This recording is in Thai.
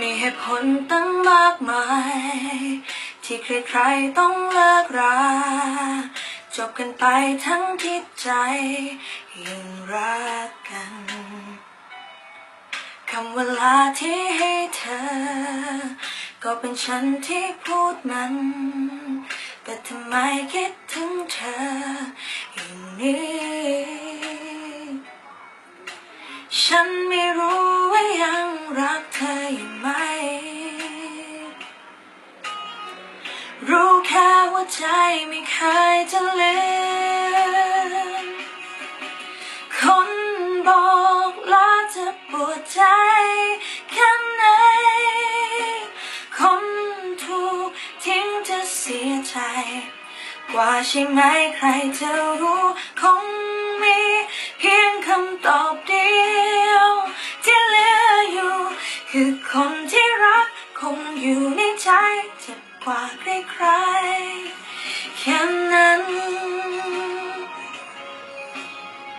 มีเหตุผลตั้งมากมาย ที่ใครๆต้องเลิกราจบกันไปทั้งที่ใจยังรักกันคำเวลาที่ให้เธอ ก็เป็นฉันที่พูดมัน แต่ทำไมคิดถึงเธออย่างนี้ ฉันไม่รู้ รู้แค่ว่าใจไม่เคยจะลืมคนบอกลาจะปวดใจแค่ไหนคนถูกทิ้งจะเสียใจ กว่าใช่ไหมใครจะรู้ ที่รัก คงอยู่ในใจเจ็บกว่าใครๆแค่ไหน